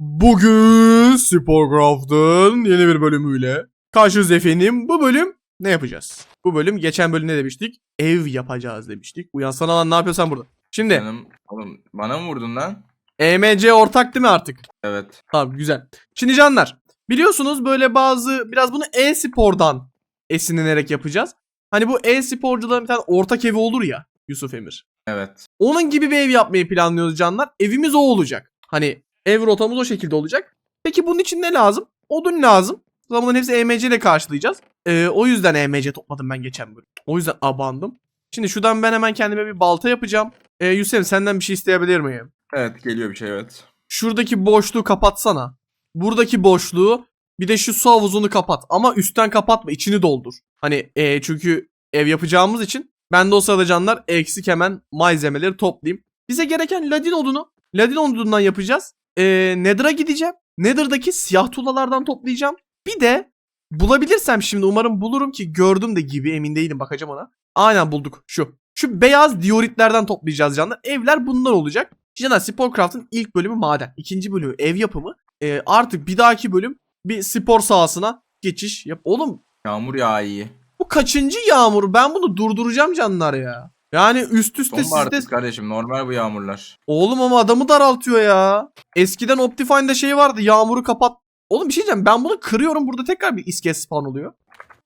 Bugün Sporcraft'ın yeni bir bölümüyle karşınızda efendim. Bu bölüm ne yapacağız? Bu bölüm geçen bölüm ne demiştik? Ev yapacağız demiştik. Uyansana lan ne yapıyorsan burada. Şimdi Canım, oğlum bana mı vurdun lan? EMC ortak değil mi artık? Evet. Tamam güzel. Şimdi canlar biliyorsunuz böyle bazı biraz bunu e-spordan esinlenerek yapacağız. Hani bu e-sporcuların bir tane ortak evi olur ya Yusuf Emir. Evet. Onun gibi bir ev yapmayı planlıyoruz canlar. Evimiz o olacak. Hani ev rotamız o şekilde olacak. Peki bunun için ne lazım? Odun lazım. Zamanın hepsi EMC ile karşılayacağız. Ee, o yüzden EMC topladım ben geçen bölüm. O yüzden abandım. Şimdi şuradan ben hemen kendime bir balta yapacağım. Ee, Yusuf senden bir şey isteyebilir miyim? Evet geliyor bir şey evet. Şuradaki boşluğu kapatsana. Buradaki boşluğu bir de şu su havuzunu kapat. Ama üstten kapatma içini doldur. Hani e, çünkü ev yapacağımız için ben de o sırada canlar eksik hemen malzemeleri toplayayım. Bize gereken ladin odunu ladin odundan yapacağız. E, Nether'a gideceğim. Nether'daki siyah tuğlalardan toplayacağım. Bir de bulabilirsem şimdi umarım bulurum ki gördüm de gibi emin değilim bakacağım ona. Aynen bulduk şu. Şu beyaz dioritlerden toplayacağız canlar. Evler bunlar olacak. Canlar Sporcraft'ın ilk bölümü maden. ikinci bölümü ev yapımı. E, artık bir dahaki bölüm bir spor sahasına geçiş yap. Oğlum Yağmur yağ iyi. bu kaçıncı yağmur? Ben bunu durduracağım canlar ya. Yani üst üste Sonbahar sizde... kardeşim normal bu yağmurlar. Oğlum ama adamı daraltıyor ya. Eskiden Optifine'da şey vardı yağmuru kapat. Oğlum bir şey diyeceğim ben bunu kırıyorum burada tekrar bir iskelet spawn oluyor.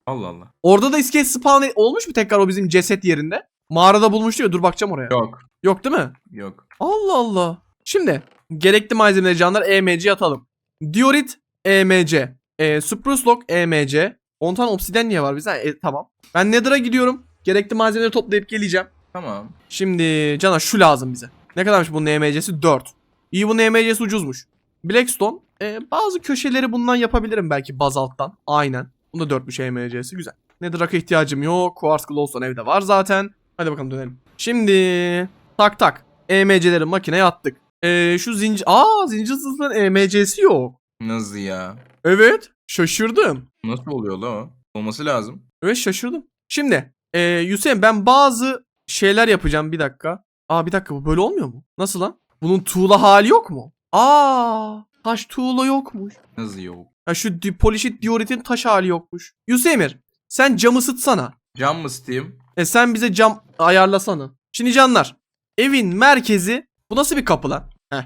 Allah Allah. Orada da iskelet spawn e- olmuş mu tekrar o bizim ceset yerinde? Mağarada bulmuştu ya dur bakacağım oraya. Yok. Yok değil mi? Yok. Allah Allah. Şimdi gerekli malzemeleri canlar EMC atalım. Diorit EMC. E, Spruce Log EMC. 10 tane obsidian niye var bize? E, tamam. Ben Nether'a gidiyorum. Gerekli malzemeleri toplayıp geleceğim. Tamam. Şimdi Caner şu lazım bize. Ne kadarmış bunun EMC'si? 4. İyi bunun EMC'si ucuzmuş. Blackstone. E, bazı köşeleri bundan yapabilirim belki bazalttan. Aynen. Bunda 4'müş EMC'si. Güzel. Nether'a ihtiyacım yok. Quartz Glowstone evde var zaten. Hadi bakalım dönelim. Şimdi tak tak. EMC'leri makineye attık. E, şu zincir... Aa zincir zırhların EMC'si yok. Nasıl ya? Evet. Şaşırdım. Nasıl oluyor la o? Olması lazım. Evet şaşırdım. Şimdi e, Hüseyin ben bazı şeyler yapacağım bir dakika. Aa bir dakika bu böyle olmuyor mu? Nasıl lan? Bunun tuğla hali yok mu? Aa taş tuğla yokmuş. Nasıl yok? Ha şu di- polişit dioritin taş hali yokmuş. Hüseyin sen cam ısıtsana. Cam mı ısıtayım? E sen bize cam ayarlasana. Şimdi canlar evin merkezi bu nasıl bir kapı lan? Heh.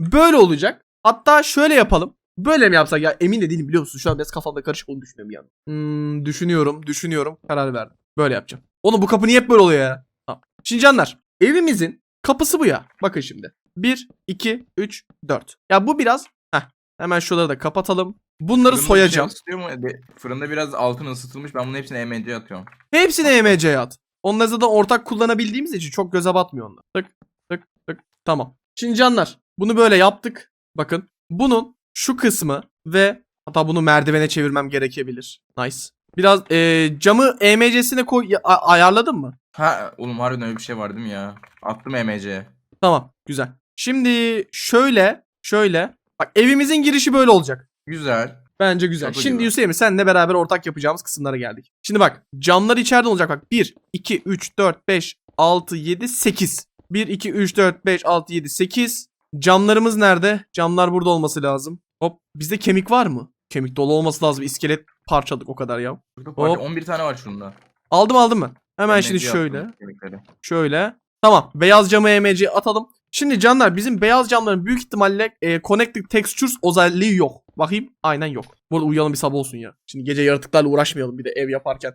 Böyle olacak. Hatta şöyle yapalım. Böyle mi yapsak ya emin de değilim biliyor musun? Şu an biraz kafamda karışık onu düşünüyorum yani. Hmm, düşünüyorum düşünüyorum karar verdim. Böyle yapacağım. Oğlum bu kapı niye hep böyle oluyor ya? Tamam. Şimdi canlar evimizin kapısı bu ya. Bakın şimdi. 1, 2, 3, 4. Ya bu biraz heh, hemen şuraları da kapatalım. Bunları Fırında bir soyacağım. Şey mu? De- fırında biraz altın ısıtılmış. Ben bunun hepsini EMC'ye atıyorum. Hepsini EMC'ye at. Onları zaten ortak kullanabildiğimiz için çok göze batmıyor onlar. Tık tık tık. Tamam. Şimdi canlar bunu böyle yaptık. Bakın bunun şu kısmı ve hatta bunu merdivene çevirmem gerekebilir. Nice. Biraz eee, camı EMC'sine koy a- ayarladın mı? Ha oğlum harbiden öyle bir şey var değil mi ya? Attım EMC'ye. Tamam güzel. Şimdi şöyle şöyle bak evimizin girişi böyle olacak. Güzel. Bence güzel. Kapı Şimdi gibi. Hüseyin senle beraber ortak yapacağımız kısımlara geldik. Şimdi bak camlar içeride olacak bak. 1, 2, 3, 4, 5, 6, 7, 8. 1, 2, 3, 4, 5, 6, 7, 8. Camlarımız nerede? Camlar burada olması lazım. Hop bizde kemik var mı? Kemik dolu olması lazım. İskelet parçaladık o kadar ya. Parça Hop. 11 tane var şunda. Aldım aldım mı? Hemen EMC'ye şimdi şöyle. kemikleri. Şöyle. Tamam. Beyaz camı EMC atalım. Şimdi canlar bizim beyaz camların büyük ihtimalle e, Connected Textures özelliği yok. Bakayım. Aynen yok. Bu arada uyuyalım bir sabah olsun ya. Şimdi gece yaratıklarla uğraşmayalım bir de ev yaparken.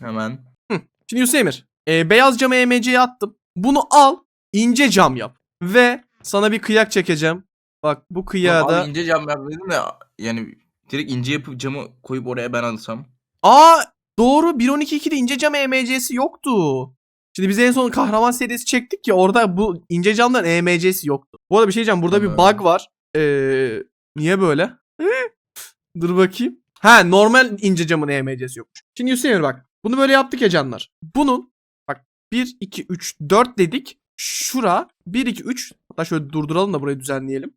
Hemen. Şimdi Hüseyin'ir. E, beyaz camı EMC'ye attım. Bunu al. ince cam yap. Ve sana bir kıyak çekeceğim. Bak bu kıyağı Abi ince cam yapmadım da yani direkt ince yapıp camı koyup oraya ben alsam. Aa doğru 1.12.2'de ince cam EMC'si yoktu. Şimdi biz en son kahraman serisi çektik ya orada bu ince camların EMC'si yoktu. Bu arada bir şey diyeceğim burada bir Tamam. bug var. Ee, niye böyle? Dur bakayım. Ha normal ince camın EMC'si yokmuş. Şimdi Hüseyin bak bunu böyle yaptık ya canlar. Bunun bak 1, 2, 3, 4 dedik. Şura 1, 2, 3 hatta şöyle durduralım da burayı düzenleyelim.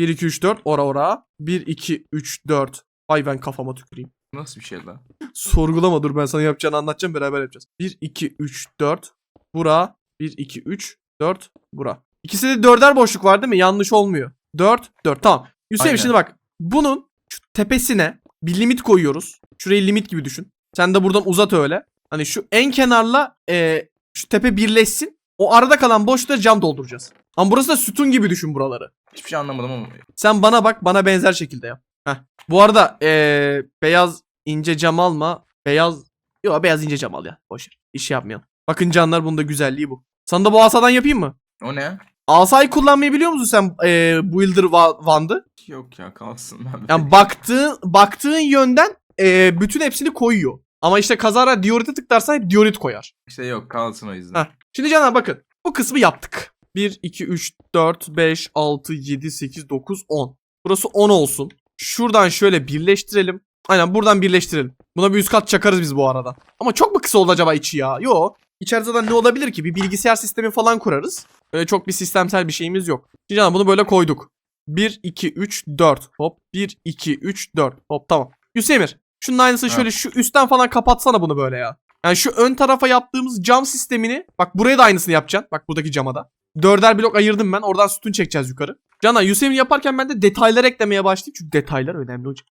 Heh, 1, 2, 3, 4 ora ora. 1, 2, 3, 4. Ay ben kafama tüküreyim. Nasıl bir şey lan? Sorgulama dur ben sana yapacağını anlatacağım beraber yapacağız. 1, 2, 3, 4. Bura. 1, 2, 3, 4. Bura. İkisi de dörder boşluk var değil mi? Yanlış olmuyor. 4, 4 tamam. Hüseyin Aynen. şimdi bak. Bunun şu tepesine bir limit koyuyoruz. Şurayı limit gibi düşün. Sen de buradan uzat öyle. Hani şu en kenarla e, şu tepe birleşsin. O arada kalan boşluğa cam dolduracağız. Ama burası da sütun gibi düşün buraları. Hiçbir şey anlamadım ama. Sen bana bak bana benzer şekilde yap. Heh. Bu arada eee, beyaz ince cam alma. Beyaz Yok beyaz ince cam al ya. Boş ver. İş yapmayalım. Bakın canlar bunun da güzelliği bu. Sana da bu asadan yapayım mı? O ne? Asayı kullanmayı biliyor musun sen eee Builder wa- Wand'ı? Yok ya kalsın. Ben Yani baktığın, baktığın yönden eee, bütün hepsini koyuyor. Ama işte kazara diorite tıklarsan hep diorit koyar. İşte yok kalsın o yüzden. Heh. Şimdi canlar bakın. Bu kısmı yaptık. 1, 2, 3, 4, 5, 6, 7, 8, 9, 10. Burası 10 olsun. Şuradan şöyle birleştirelim. Aynen buradan birleştirelim. Buna bir üst kat çakarız biz bu arada. Ama çok mu kısa oldu acaba içi ya? Yo. İçeride zaten ne olabilir ki? Bir bilgisayar sistemi falan kurarız. Öyle çok bir sistemsel bir şeyimiz yok. Şimdi canım bunu böyle koyduk. 1, 2, 3, 4. Hop. 1, 2, 3, 4. Hop tamam. Hüsemir. Şunun aynısını şöyle şu üstten falan kapatsana bunu böyle ya. Yani şu ön tarafa yaptığımız cam sistemini bak buraya da aynısını yapacaksın. Bak buradaki cama da. Dörder blok ayırdım ben. Oradan sütun çekeceğiz yukarı. Canan Hüseyin yaparken ben de detaylar eklemeye başlayayım. Çünkü detaylar önemli hocam.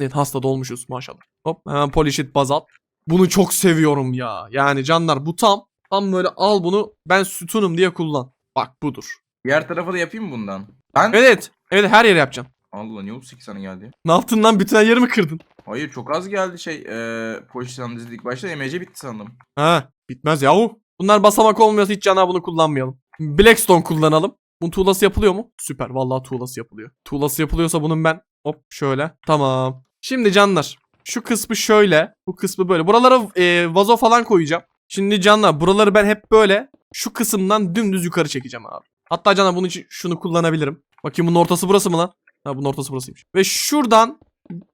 Evet hasta dolmuşuz maşallah. Hop hemen polishit bazalt. Bunu çok seviyorum ya. Yani canlar bu tam. Tam böyle al bunu ben sütunum diye kullan. Bak budur. Diğer tarafa da yapayım mı bundan? Ben? Evet. Evet her yere yapacaksın. Allah niye 38 tane geldi? Ne yaptın lan bütün her yerimi kırdın. Hayır çok az geldi şey. Eee pozisyon dizildik başta MC bitti sandım. Ha bitmez yahu. Bunlar basamak olmuyorsa hiç cana bunu kullanmayalım. Blackstone kullanalım. Bunun tuğlası yapılıyor mu? Süper. Vallahi tuğlası yapılıyor. Tuğlası yapılıyorsa bunun ben hop şöyle. Tamam. Şimdi canlar. Şu kısmı şöyle. Bu kısmı böyle. Buralara e, vazo falan koyacağım. Şimdi canlar buraları ben hep böyle şu kısımdan dümdüz yukarı çekeceğim abi. Hatta canlar bunun için şunu kullanabilirim. Bakayım bunun ortası burası mı lan? Ha bunun ortası burasıymış. Ve şuradan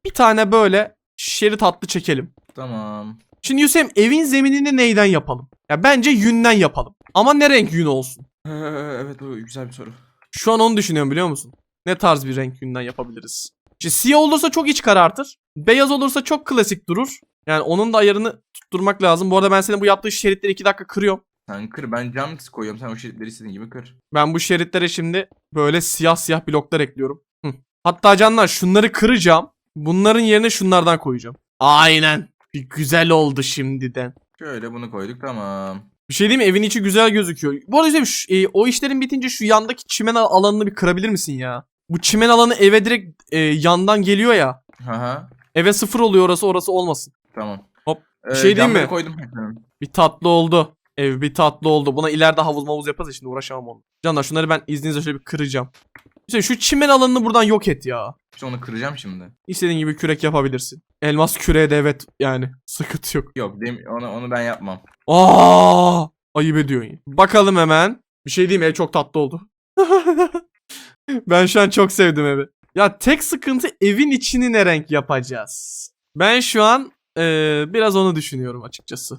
bir tane böyle şerit hattı çekelim. Tamam. Şimdi Hüseyin evin zeminini neyden yapalım? Ya bence yünden yapalım. Ama ne renk yün olsun? Evet o güzel bir soru. Şu an onu düşünüyorum biliyor musun? Ne tarz bir renk yünden yapabiliriz? İşte siyah olursa çok iç karartır. Beyaz olursa çok klasik durur. Yani onun da ayarını tutturmak lazım. Bu arada ben senin bu yaptığın şeritleri 2 dakika kırıyorum. Sen kır ben cam koyuyorum sen o şeritleri istediğin gibi kır. Ben bu şeritlere şimdi böyle siyah siyah bloklar ekliyorum. Hı. Hatta canlar şunları kıracağım. Bunların yerine şunlardan koyacağım. Aynen. Bir güzel oldu şimdiden. Şöyle bunu koyduk tamam. Bir şey diyeyim mi? Evin içi güzel gözüküyor. Bu arada Hüseyin, şu- e, o işlerin bitince şu yandaki çimen al- alanını bir kırabilir misin ya? Bu çimen alanı eve direkt e, yandan geliyor ya. Haha. Eve sıfır oluyor orası orası olmasın. Tamam. Hop, Ee, bir şey diyeyim camları mi? koydum. Bir tatlı oldu. Ev bir tatlı oldu. Buna ileride havuz mavuz yaparız ya şimdi uğraşamam onu. Canlar şunları ben izninizle şöyle bir kıracağım. Hüseyin şu çimen alanını buradan yok et ya. İşte onu kıracağım şimdi. İstediğin gibi kürek yapabilirsin. Elmas küreğe de evet yani sıkıntı yok. Yok dem onu, onu ben yapmam. Aa, ayıp ediyorsun. Bakalım hemen. Bir şey diyeyim ev çok tatlı oldu. ben şu an çok sevdim evi. Ya tek sıkıntı evin içini ne renk yapacağız? Ben şu an eee, biraz onu düşünüyorum açıkçası.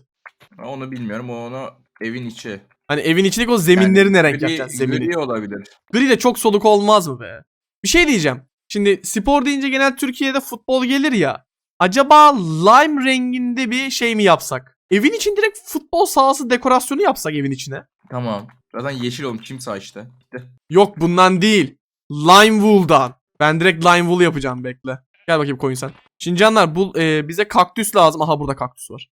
Onu bilmiyorum. O onu evin içi. Hani evin içindeki o zeminleri ne renk yapacağız? Zemini. Gri olabilir. Gri de çok soluk olmaz mı be? Bir şey diyeceğim. Şimdi spor deyince genel Türkiye'de futbol gelir ya. Acaba lime renginde bir şey mi yapsak? Evin için direkt futbol sahası dekorasyonu yapsak evin içine. Tamam. Zaten yeşil olmuş. Çim sağ işte. Gitti. Yok bundan değil. Lime wool'dan. Ben direkt lime wool yapacağım bekle. Gel bakayım koyun sen. Şimdi canlar bu e, bize kaktüs lazım. Aha burada kaktüs var.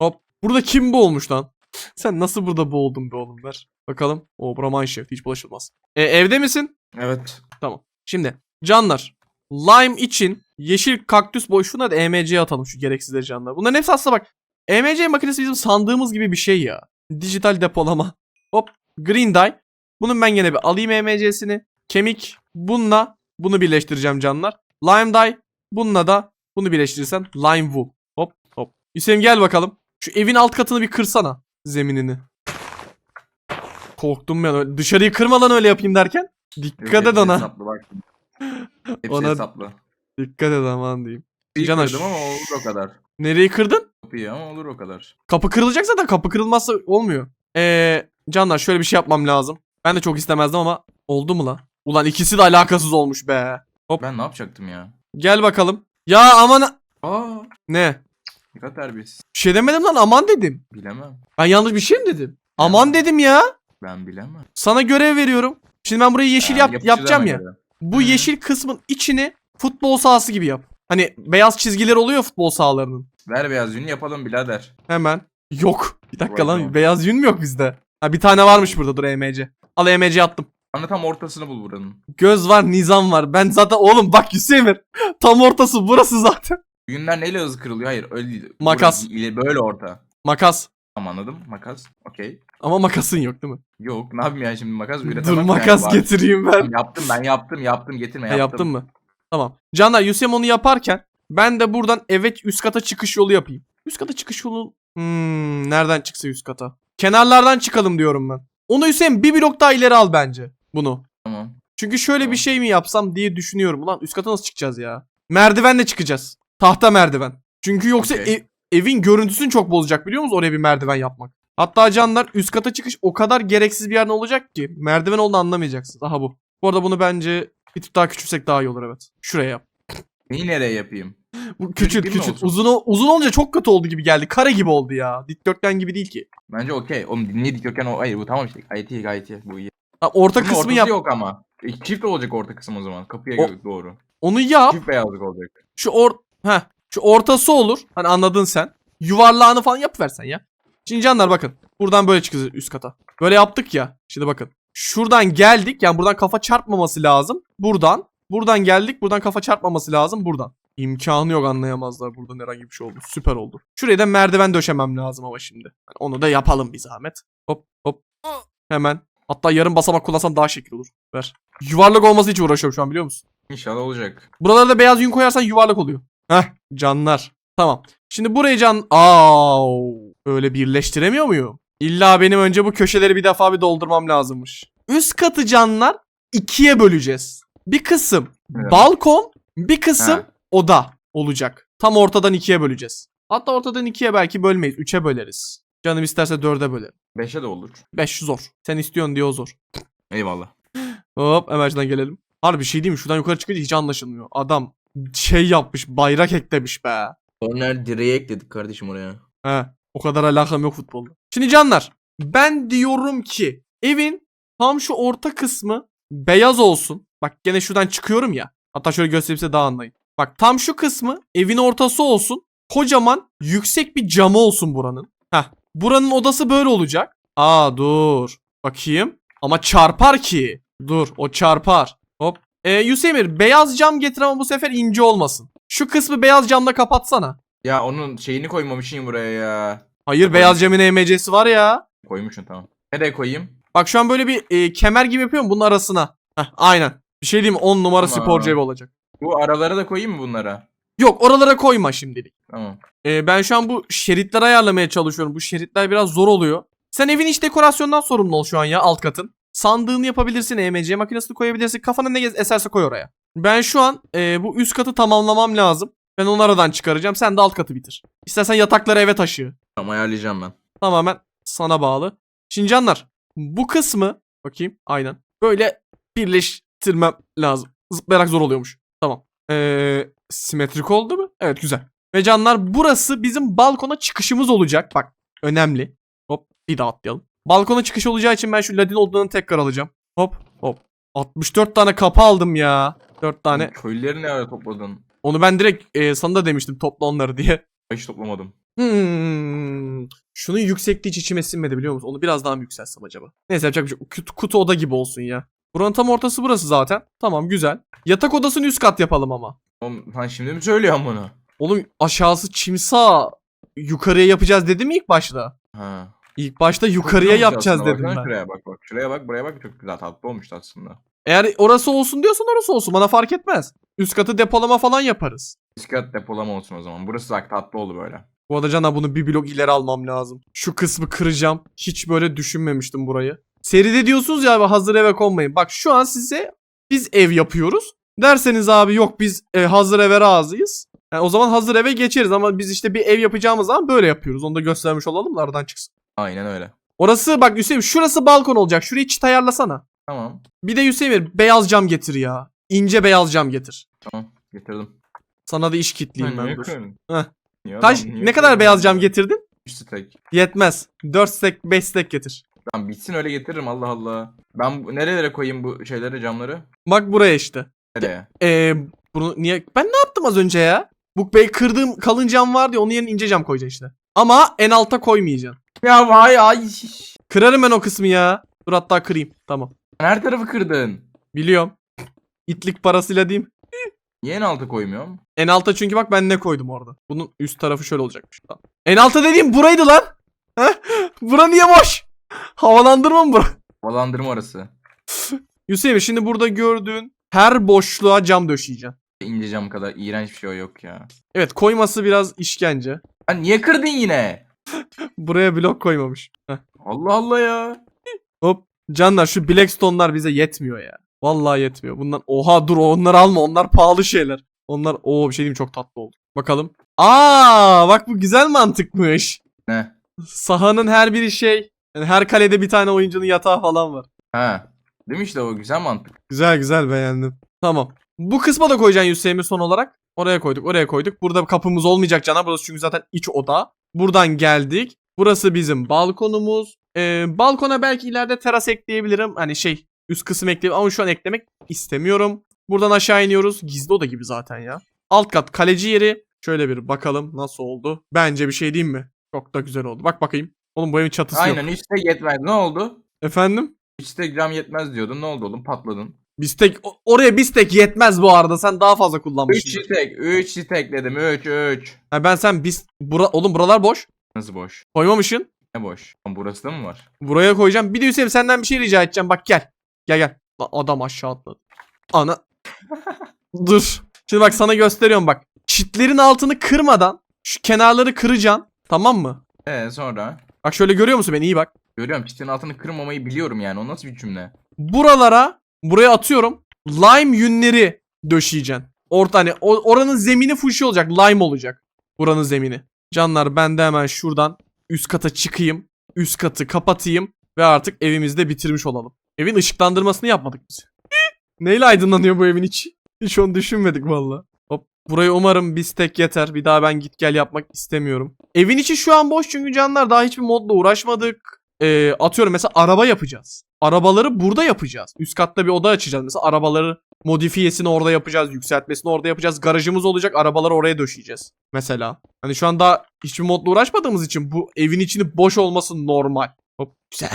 Hop. Burada kim bu olmuş lan? Sen nasıl burada boğuldun be oğlum ver. Bakalım. O bura mineshaft hiç bulaşılmaz. E, evde misin? Evet. Şimdi canlar lime için yeşil kaktüs boşluğuna da EMC atalım şu gereksizleri canlar. Bunların hepsi aslında bak EMC makinesi bizim sandığımız gibi bir şey ya. Dijital depolama. Hop green dye. Bunun ben gene bir alayım EMC'sini. Kemik bununla bunu birleştireceğim canlar. Lime dye bununla da bunu birleştirirsen lime wool. Hop hop. Hüseyin gel bakalım. Şu evin alt katını bir kırsana zeminini. Korktum ben. Dışarıyı kırmadan öyle yapayım derken. Dikkat Yok, et ona. Hepsi Ona- hesaplı. Dikkat et aman diyeyim. Bir Caner, kırdım ama olur o kadar. Nereyi kırdın? Kapıyı ama olur o kadar. Kapı kırılacak zaten kapı kırılmazsa olmuyor. Eee Canlar şöyle bir şey yapmam lazım. Ben de çok istemezdim ama oldu mu la? Ulan ikisi de alakasız olmuş be. Ben ne yapacaktım ya? Gel bakalım. Ya aman Aa. ne? Ne kadar terbiyesiz. Bir şey demedim lan aman dedim. Bilemem. Ben yanlış bir şey mi dedim? Aman dedim ya. Ben bilemem. Sana görev veriyorum. Şimdi ben burayı yeşil Ha, yap yapacağım ya. göre. Bu yeşil kısmın içini futbol sahası gibi yap. Hani beyaz çizgiler oluyor futbol sahalarının. Ver beyaz yünü yapalım birader. Hemen. Yok. Bir dakika lan beyaz yün mü yok bizde? Ha bir tane varmış burada dur EMC. Al EMC attım. Bana tam ortasını bul buranın. Göz var nizam var. Ben zaten oğlum bak Hüseyin tam ortası burası zaten. Yünler neyle hızlı kırılıyor? Hayır öyle değil. Makas. Burası ile böyle orta. Makas. Tamam anladım. Makas. Okey. Ama makasın yok değil mi? Yok ne yapayım yani şimdi makas Dur üretemem. yani. makas Var. getireyim ben. Yaptım ben yaptım yaptım getirme Ha, yaptım. yaptın mı? Tamam. Canlar Hüseyin onu yaparken ben de buradan evet üst kata çıkış yolu yapayım. Üst kata çıkış yolu hmm, nereden çıksa üst kata? Kenarlardan çıkalım diyorum ben. Onu Hüseyin bir blok daha ileri al bence bunu. Tamam. Çünkü şöyle bir Tamam. şey mi yapsam diye düşünüyorum. Ulan üst kata nasıl çıkacağız ya? Merdivenle çıkacağız. Tahta merdiven. Çünkü yoksa Okey. ev- evin görüntüsünü çok bozacak biliyor musunuz oraya bir merdiven yapmak. Hatta canlar üst kata çıkış o kadar gereksiz bir yerden olacak ki merdiven olduğunu anlamayacaksınız. Aha bu. Bu arada bunu bence bir tık daha küçülsek daha iyi olur evet. Şuraya yap. Neyi nereye yapayım? Bu küçült küçült. Uzun, uzun olunca çok kötü oldu gibi geldi. Kare gibi oldu ya. Dikdörtgen gibi değil ki. Bence okey. Oğlum niye dikdörtgen o? Hayır bu tamam işte. Gayet iyi gayet iyi. Bu iyi. Ha, orta Bunun kısmı yap. yok ama. E, Çift olacak orta kısım o zaman. Kapıya O- doğru. Onu yap. Çift beyazlık olacak. Şu or Heh, şu ortası olur. Hani anladın sen. Yuvarlağını falan yapıversen ya. Şimdi canlar bakın. Buradan böyle çıkacağız üst kata. Böyle yaptık ya. Şimdi bakın. Şuradan geldik. Yani buradan kafa çarpmaması lazım. Buradan. Buradan geldik. Buradan kafa çarpmaması lazım. Buradan. İmkanı yok anlayamazlar buradan herhangi bir şey oldu. Süper oldu. Şuraya da merdiven döşemem lazım ama şimdi. Onu da yapalım bir zahmet. Hop hop. Hemen. Hatta yarım basamak kullansam daha şekil olur. Ver. Yuvarlak olması için uğraşıyorum şu an biliyor musun? İnşallah olacak. Buralara da beyaz yün koyarsan yuvarlak oluyor. Heh canlar. Tamam. Şimdi burayı can... Aa, öyle birleştiremiyor muyum? İlla benim önce bu köşeleri bir defa bir doldurmam lazımmış. Üst katı canlar ikiye böleceğiz. Bir kısım Evet. balkon, bir kısım Ha. oda olacak. Tam ortadan ikiye böleceğiz. Hatta ortadan ikiye belki bölmeyiz. Üçe böleriz. Canım isterse dörde bölerim. Beşe de olur. Beş zor. Sen istiyorsun diye o zor. Eyvallah. Hop hemen şuradan gelelim. Harbi bir şey değil mi? Şuradan yukarı çıkınca hiç anlaşılmıyor. Adam şey yapmış bayrak eklemiş be. Korner direği ekledik kardeşim oraya. He o kadar alakam yok futbolda. Şimdi canlar ben diyorum ki evin tam şu orta kısmı beyaz olsun. Bak gene şuradan çıkıyorum ya. Hatta şöyle göstereyim size daha anlayın. Bak tam şu kısmı evin ortası olsun. Kocaman yüksek bir camı olsun buranın. Heh buranın odası böyle olacak. Aa dur. Bakayım. Ama çarpar ki. Dur o çarpar. Hop. Ee, Yusemir beyaz cam getir ama bu sefer ince olmasın. Şu kısmı beyaz camla kapatsana. Ya onun şeyini koymamışsın buraya ya. Hayır Kapalı. beyaz camın EMC'si var ya. Koymuşsun tamam. Nereye koyayım? Bak şu an böyle bir e, kemer gibi yapıyorum bunun arasına. Heh, aynen. Bir şey diyeyim mi? 10 numara Tamam. sporcu evi olacak. Bu aralara da koyayım mı bunlara? Yok oralara koyma şimdilik. Tamam. E, ben şu an bu şeritleri ayarlamaya çalışıyorum. Bu şeritler biraz zor oluyor. Sen evin iç dekorasyondan sorumlu ol şu an ya alt katın. Sandığını yapabilirsin, EMC makinesini koyabilirsin. Kafana ne eserse koy oraya. Ben şu an e, bu üst katı tamamlamam lazım. Ben onu aradan çıkaracağım. Sen de alt katı bitir. İstersen yatakları eve taşı. Tamam ayarlayacağım ben. Tamamen sana bağlı. Şimdi canlar bu kısmı bakayım aynen böyle birleştirmem lazım. Zıplayarak zor oluyormuş. Tamam. Ee, simetrik oldu mu? Evet güzel. Ve canlar burası bizim balkona çıkışımız olacak. Bak önemli. Hop bir daha atlayalım. Balkona çıkış olacağı için ben şu ladin odalarını tekrar alacağım. Hop hop. 64 tane kapı aldım ya. 4 tane. Köylüleri ne ara topladın? Onu ben direkt e, sana da demiştim topla onları diye. Hiç toplamadım. Hmm. Şunun yüksekliği hiç içime sinmedi biliyor musun? Onu biraz daha mı yükseltsem acaba? Neyse yapacak bir şey. Kutu, kutu oda gibi olsun ya. Buranın tam ortası burası zaten. Tamam güzel. Yatak odasını üst kat yapalım ama. Oğlum sen şimdi mi söylüyorsun bunu? Oğlum aşağısı çimsa yukarıya yapacağız dedim mi ilk başta? Ha. İlk başta yukarıya yapacağız dedim ben. Şuraya bak bak. Şuraya bak buraya bak. Çok güzel tatlı olmuştu aslında. Eğer orası olsun diyorsan orası olsun. Bana fark etmez. Üst katı depolama falan yaparız. Diskat depolama olsun o zaman. Burası zaten tatlı oldu böyle. Bu arada Cana bunu bir blok ileri almam lazım. Şu kısmı kıracağım. Hiç böyle düşünmemiştim burayı. Seride diyorsunuz ya abi hazır eve konmayın. Bak şu an size biz ev yapıyoruz. Derseniz abi yok biz e, hazır eve razıyız. Yani o zaman hazır eve geçeriz ama biz işte bir ev yapacağımız zaman böyle yapıyoruz. Onu da göstermiş olalım da aradan çıksın. Aynen öyle. Orası bak Hüseyin şurası balkon olacak. Şurayı çit ayarlasana. Tamam. Bir de Hüseyin beyaz cam getir ya. İnce beyaz cam getir. Tamam. Getirdim. Sana da iş kitleyeyim ben dur. Heh. Kaç ne kadar beyaz cam getirdin? Üç stek. Yetmez. 4 stack 5 stack getir. Tamam bitsin öyle getiririm Allah Allah. Ben bu- nerelere koyayım bu şeyleri camları? Bak buraya işte. Nereye? Ee, bunu niye? Ben ne yaptım az önce ya? Bu Bey kırdığım kalın cam var diye onun yerine ince cam koyacaksın işte. Ama en alta koymayacaksın. Ya vay ay. Kırarım ben o kısmı ya. Dur hatta kırayım. Tamam. Her tarafı kırdın. Biliyorum. İtlik parasıyla diyeyim. Niye en alta koymuyorum? En alta çünkü bak ben ne koydum orada. Bunun üst tarafı şöyle olacakmış. Tamam. En alta dediğim buraydı lan. Heh? Bura niye boş? Havalandırma mı bura? Havalandırma orası. Hüseyin şimdi burada gördüğün her boşluğa cam döşeyeceksin. İnce cam kadar iğrenç bir şey yok ya. Evet koyması biraz işkence. Ha niye kırdın yine? Buraya blok koymamış. Heh. Allah Allah ya. Hop. Canlar şu Blackstone'lar bize yetmiyor ya. Vallahi yetmiyor. Bundan oha dur onları alma. Onlar pahalı şeyler. Onlar o bir şey diyeyim çok tatlı oldu. Bakalım. Aa bak bu güzel mantıkmış. Ne? Sahanın her biri şey. Yani her kalede bir tane oyuncunun yatağı falan var. Ha. Değil mi işte o güzel mantık. Güzel güzel beğendim. Tamam. Bu kısma da koyacaksın Hüseyin'i son olarak. Oraya koyduk oraya koyduk. Burada kapımız olmayacak cana. Burası çünkü zaten iç oda. Buradan geldik. Burası bizim balkonumuz. Ee, balkona belki ileride teras ekleyebilirim. Hani şey üst kısım ekleyebilirim ama şu an eklemek istemiyorum. Buradan aşağı iniyoruz. Gizli oda gibi zaten ya. Alt kat kaleci yeri. Şöyle bir bakalım nasıl oldu. Bence bir şey diyeyim mi? Çok da güzel oldu. Bak bakayım. Oğlum bu evin çatısı Aynen yok. üstte yetmez. Ne oldu? Efendim? Üstte gram yetmez diyordun. Ne oldu oğlum? Patladın. Bistek oraya bistek yetmez bu arada. Sen daha fazla 3 kullanmışsın. stek. 3 stek dedim. 3 3. Ha ben sen bis bura oğlum buralar boş. Nasıl boş? Koymamışsın. Ne boş? Lan burası da mı var? Buraya koyacağım. Bir de Hüseyin senden bir şey rica edeceğim. Bak gel. Gel gel. Lan adam aşağı atladı. Ana. Dur. Şimdi bak sana gösteriyorum bak. Çitlerin altını kırmadan şu kenarları kıracaksın. Tamam mı? Ee sonra? Bak şöyle görüyor musun beni? İyi bak. Görüyorum çitin altını kırmamayı biliyorum yani. O nasıl bir cümle? Buralara buraya atıyorum. Lime yünleri döşeyeceksin. Orta hani oranın zemini fuşi olacak. Lime olacak. Buranın zemini. Canlar ben de hemen şuradan üst kata çıkayım. Üst katı kapatayım. Ve artık evimizde bitirmiş olalım. Evin ışıklandırmasını yapmadık biz. Neyle aydınlanıyor bu evin içi? Hiç onu düşünmedik valla. Hop. Burayı umarım bir tek yeter. Bir daha ben git gel yapmak istemiyorum. Evin içi şu an boş çünkü canlar daha hiçbir modla uğraşmadık. Ee, atıyorum mesela araba yapacağız. Arabaları burada yapacağız. Üst katta bir oda açacağız. Mesela arabaları modifiyesini orada yapacağız. Yükseltmesini orada yapacağız. Garajımız olacak. Arabaları oraya döşeyeceğiz. Mesela. Hani şu an daha hiçbir modla uğraşmadığımız için bu evin içini boş olması normal. Hop. Güzel.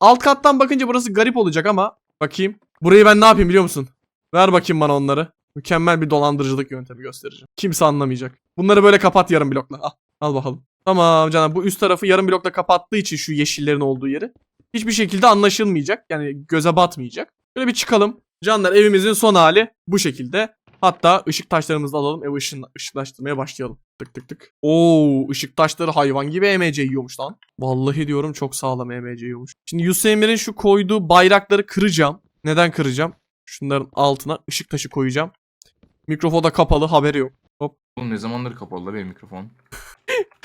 Alt kattan bakınca burası garip olacak ama bakayım. Burayı ben ne yapayım biliyor musun? Ver bakayım bana onları. Mükemmel bir dolandırıcılık yöntemi göstereceğim. Kimse anlamayacak. Bunları böyle kapat yarım blokla. Al, al bakalım. Tamam canım bu üst tarafı yarım blokla kapattığı için şu yeşillerin olduğu yeri hiçbir şekilde anlaşılmayacak. Yani göze batmayacak. Böyle bir çıkalım. Canlar evimizin son hali bu şekilde. Hatta ışık taşlarımızı alalım. Ev ışın, ışıklaştırmaya başlayalım. Tık tık tık. Oo ışık taşları hayvan gibi EMC yiyormuş lan. Vallahi diyorum çok sağlam EMC yiyormuş. Şimdi Yusuf Emir'in şu koyduğu bayrakları kıracağım. Neden kıracağım? Şunların altına ışık taşı koyacağım. Mikrofon da kapalı haberi yok. Oğlum ne zamandır kapalı da benim mikrofon.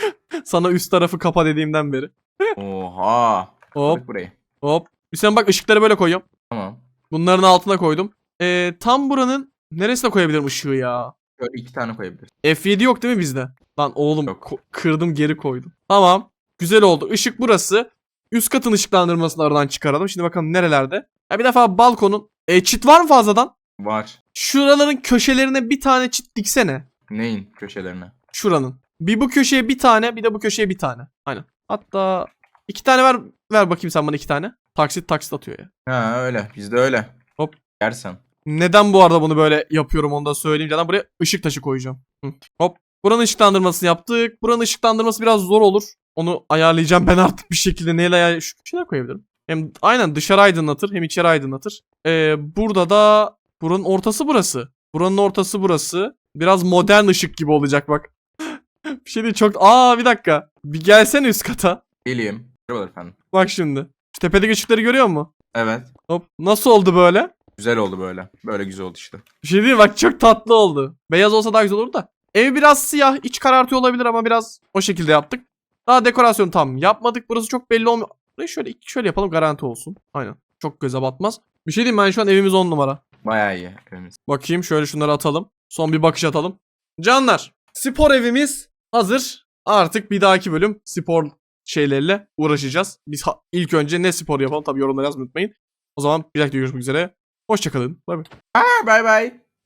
Sana üst tarafı kapa dediğimden beri. Oha. Hop Bak burayı. hop. Hüseyin bak ışıkları böyle koyuyorum. Tamam. Bunların altına koydum. Ee, tam buranın neresine koyabilirim ışığı ya? Şöyle iki tane koyabiliriz. F7 yok değil mi bizde? Lan oğlum Yok. kırdım geri koydum. Tamam. Güzel oldu. Işık burası. Üst katın ışıklandırmasını aradan çıkaralım. Şimdi bakalım nerelerde. Ya bir defa balkonun. E, çit var mı fazladan? Var. Şuraların köşelerine bir tane çit diksene. Neyin köşelerine? Şuranın. Bir bu köşeye bir tane bir de bu köşeye bir tane. Aynen. Hatta iki tane ver ver bakayım sen bana iki tane. Taksit taksit atıyor ya. Ha öyle. Bizde öyle. Hop. Yersen. Neden bu arada bunu böyle yapıyorum onu da söyleyeyim. Canım buraya ışık taşı koyacağım. Hı. Hop. Buranın ışıklandırmasını yaptık. Buranın ışıklandırması biraz zor olur. Onu ayarlayacağım ben artık bir şekilde. Neyle ayar... Şu şeyler koyabilirim. Hem aynen dışarı aydınlatır hem içeri aydınlatır. Ee, burada da buranın ortası burası. Buranın ortası burası. Biraz modern ışık gibi olacak bak. bir şey değil çok... Aa bir dakika. Bir gelsene üst kata. Geleyim. Merhabalar efendim. Bak şimdi. Şu tepedeki ışıkları görüyor musun? Evet. Hop. Nasıl oldu böyle? Güzel oldu böyle. Böyle güzel oldu işte. Bir şey değil? Bak çok tatlı oldu. Beyaz olsa daha güzel olur da. Ev biraz siyah. iç karartıyor olabilir ama biraz o şekilde yaptık. Daha dekorasyon tam yapmadık. Burası çok belli olmuyor. Burayı şöyle şöyle yapalım garanti olsun. Aynen. Çok göze batmaz. Bir şey diyeyim ben şu an evimiz 10 numara. Bayağı iyi evimiz. Bakayım şöyle şunları atalım. Son bir bakış atalım. Canlar spor evimiz hazır. Artık bir dahaki bölüm spor şeylerle uğraşacağız. Biz ilk önce ne spor yapalım tabii yorumlara yazmayı unutmayın. O zaman bir dakika görüşmek üzere. Hoşçakalın. Bay bay. Bye bye.